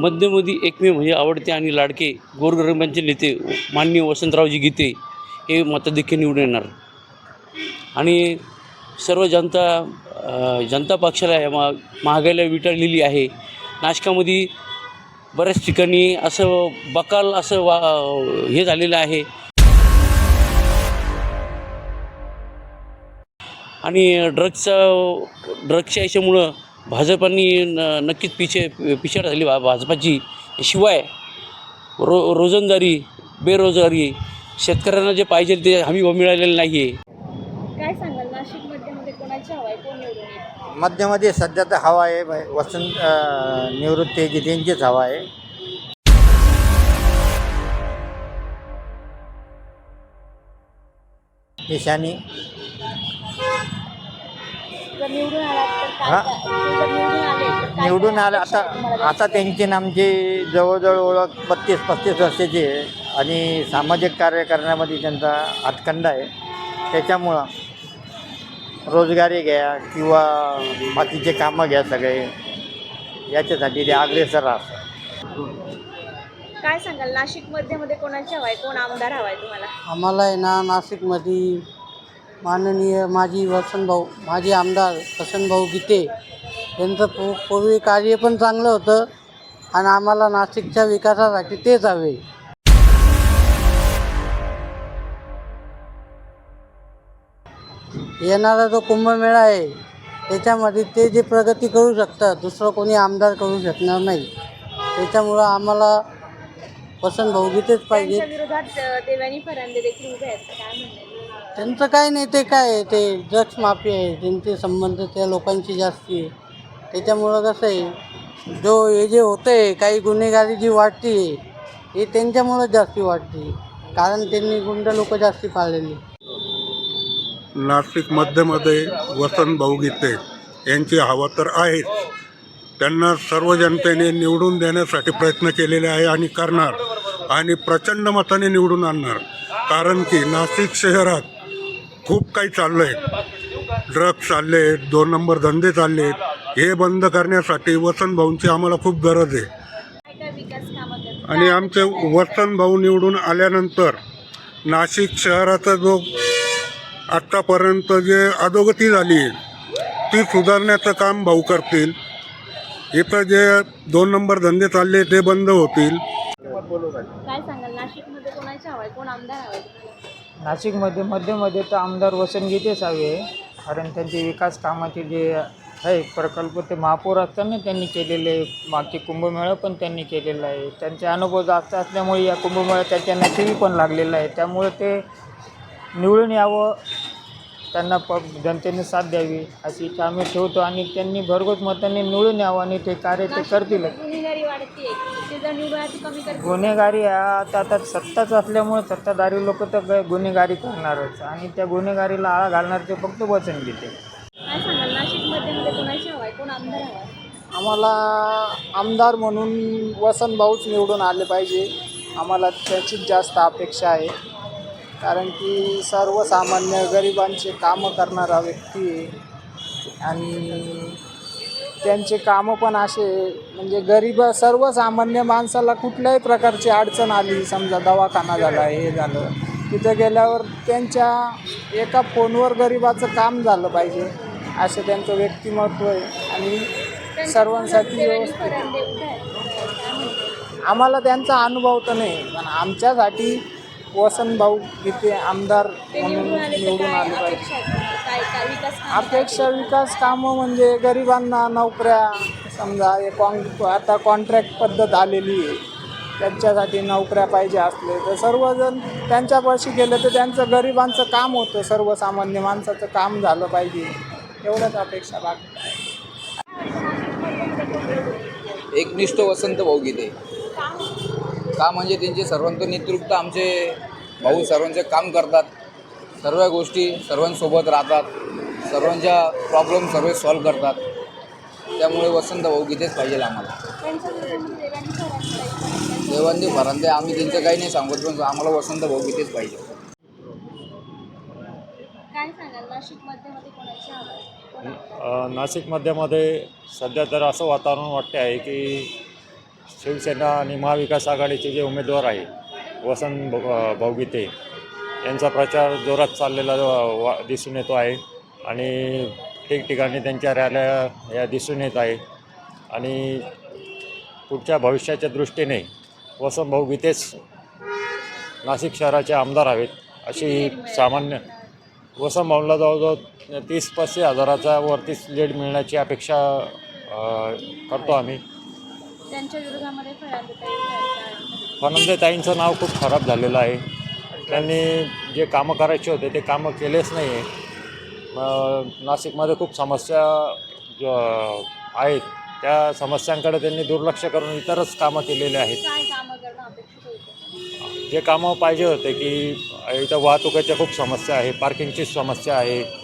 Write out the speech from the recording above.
मध्यमध्ये एकमेव म्हणजे आवडते आणि लाडके गोरगरिबांचे नेते माननीय वसंतरावजी गीते हे मताधिक्य निवडून येणार. आणि सर्व जनता जनता पक्षाला या मा महागाईला विटाळलेली आहे. नाशकामध्ये बऱ्याच ठिकाणी असं बकाल असं वा हे झालेलं आहे. आणि ड्रग्सचा ड्रग्सच्या याच्यामुळं भाजपांनी न नक्कीच पिछे पिछाड झाली भा भाजपाची. शिवाय रो रोजंदारी बेरोजगारी शेतकऱ्यांना जे पाहिजे ते हमी मिळालेलं नाही आहे काय सांगाल? नाशिक मध्यमध्ये कोणाची हवा आहे? कोण निवडून येईल? मध्यमध्ये सध्या तर हवा आहे वसंत निवृत्ती जितेंचीच हवा आहे. ईशानी जर निवडून आलात तर काय हा? निवडून आले आता आता त्यांची आणि आमची जवळजवळ ओळख बत्तीस पस्तीस वर्षाची आहे. आणि सामाजिक कार्य करण्यामध्ये त्यांचा हातखंड आहे. त्याच्यामुळं रोजगारी घ्या किंवा बाकीचे कामं घ्या सगळे. याच्यासाठी ते अग्रेसर असतात काय सांगाल? नाशिक मध्यमध्ये कोणाची हवा आहे कोण आमदार हवा आहे तुम्हाला? आम्हाला आहे ना नाशिकमध्ये माननीय माजी वसंतभाऊ माजी आमदार वसंतभाऊ गीते यांचं पू पूर्वी कार्य पण चांगलं होतं आणि आम्हाला नाशिकच्या विकासासाठी तेच हवे येणारा जो कुंभमेळा आहे त्याच्यामध्ये ते जे प्रगती करू शकतात दुसरं कोणी आमदार करू शकणार नाही. त्याच्यामुळं आम्हाला वसंतभाऊ गीतेच पाहिजे विरोधात फरांदे देखील उभे आहेत. काय म्हणणार त्यांचं काय नाही ते काय आहे ते ड्रग्स माफी आहे त्यांचे संबंध त्या लोकांशी जास्ती आहे. त्याच्यामुळं कसं आहे जो हे जे होतं आहे काही गुन्हेगारी जी वाढती आहे हे त्यांच्यामुळं जास्ती वाढते कारण त्यांनी गुंड लोक जास्ती पाळलेली नाशिक मध्यमध्ये वसंत भाऊ गीते यांची हवा तर आहेच. त्यांना सर्व जनतेने निवडून देण्यासाठी प्रयत्न केलेले आहे आणि करणार. आणि प्रचंड मताने निवडून आणणार. कारण की नाशिक शहरात खूप काही चाललं आहे ड्रग्स चालले आहेत दोन नंबर धंदे चालले आहेत हे बंद करण्यासाठी वसंत भाऊंची आम्हाला खूप गरज आहे. आणि आमचे वसंत भाऊ निवडून आल्यानंतर नाशिक शहराचा जो आत्तापर्यंत जे अधोगती झाली आहे ती सुधारण्याचं काम भाऊ करतील. इथं जे दोन नंबर धंदे चालले ते बंद होतील. काय सांगाल? नाशिकमध्ये कोणाची कोण आमदार नाशिकमध्ये मध्यमध्ये तर आमदार वसंत गीतेच हवे कारण त्यांचे विकास कामाचे जे आहे प्रकल्प ते महापौर असताना त्यांनी केलेले मागचे कुंभमेळा पण त्यांनी केलेला आहे. त्यांचे अनुभव जास्त असल्यामुळे या कुंभमेळ्यात त्याच्या नशिबी पण लागलेला आहे. त्यामुळे ते निवडून यावं. त्यांना प जनतेने साथ द्यावी अशी इच्छा आम्ही ठेवतो आणि त्यांनी भरघोस मताने निवडून यावं आणि ते कार्य ते करतीलच वाढते. ते कमी गुन्हेगारी हा आता आता सत्ताच असल्यामुळे सत्ताधारी लोक तर ग- गुन्हेगारी करणारच. आणि त्या गुन्हेगारीला आळा घालणार ते फक्त वचन घेते काय सांगाल? नाशिक मध्यमध्ये कोणाची हवा आहे? कोण आमदार हवा आहे? आम्हाला आमदार म्हणून वसंत भाऊच निवडून आले पाहिजे. आम्हाला त्याचीच जास्त अपेक्षा आहे. कारण की सर्वसामान्य गरिबांचे कामं करणारा व्यक्ती आहे. आणि त्यांचे कामं पण असे म्हणजे गरीब सर्वसामान्य माणसाला कुठल्याही प्रकारची अडचण आली समजा दवाखाना झाला हे झालं तिथं गेल्यावर त्यांच्या एका फोनवर गरिबाचं काम झालं पाहिजे असं त्यांचं व्यक्तिमत्व आहे. आणि सर्वांसाठी व्यवस्थित आम्हाला त्यांचा अनुभव तर नाही पण आमच्यासाठी वसंत भाऊ इथे आमदार म्हणून निवडून आले पाहिजे. अपेक्षा विकास कामं अपेक्षा विकास कामं म्हणजे गरिबांना नोकऱ्या समजा हे कॉन आता कॉन्ट्रॅक्ट पद्धत आलेली आहे त्यांच्यासाठी नोकऱ्या पाहिजे असले तर सर्वजण त्यांच्यापाशी गेले तर त्यांचं गरिबांचं काम होतं सर्वसामान्य माणसाचं काम झालं पाहिजे. एवढंच अपेक्षा बाकी एकनिष्ठ वसंत भाऊ गीते का म्हणजे त्यांचे सर्वांचं नेतृत्व आमचे भाऊ सर्वांचे काम करतात. सर्व गोष्टी सर्वांसोबत राहतात. सर्वांच्या प्रॉब्लेम सर्व सॉल्व करतात. त्यामुळे वसंत भाऊ गीतेच पाहिजे आम्हाला. देवांनी भरांदे. आम्ही त्यांचं काही नाही सांगत पण आम्हाला वसंत भाऊ गीतेच पाहिजे. काय सांगाल? नाशिक मध्यमध्ये मध्यमध्ये सध्या तर असं वातावरण वाटते आहे की शिवसेना आणि महाविकास आघाडीचे जे उमेदवार आहे वसंत भाऊगीते यांचा प्रचार जोरात चाललेला वा- दिसून येतो आहे. आणि ठिकठिकाणी त्यांच्या रॅल्या या दिसून येत आहे. आणि पुढच्या भविष्याच्या दृष्टीने वसंत भाऊ गीतेच नाशिक शहराचे आमदार हवेत अशी सामान्य वसंत भाऊला जवळजवळ तीस पस्तीस हजाराचा वरतीच लीड मिळण्याची अपेक्षा करतो आम्ही. फळांत फनंदेताईंचं नाव खूप खराब झालेलं आहे. त्यांनी जे कामं करायचे होते ते कामं केलेच नाही आहे नाशिकमध्ये खूप समस्या ज- आहेत. त्या समस्यांकडे त्यांनी दुर्लक्ष करून इतरच कामं केलेली आहेत. जे कामं पाहिजे होते की इथं वाहतुकीच्या खूप समस्या आहे पार्किंगची समस्या आहे.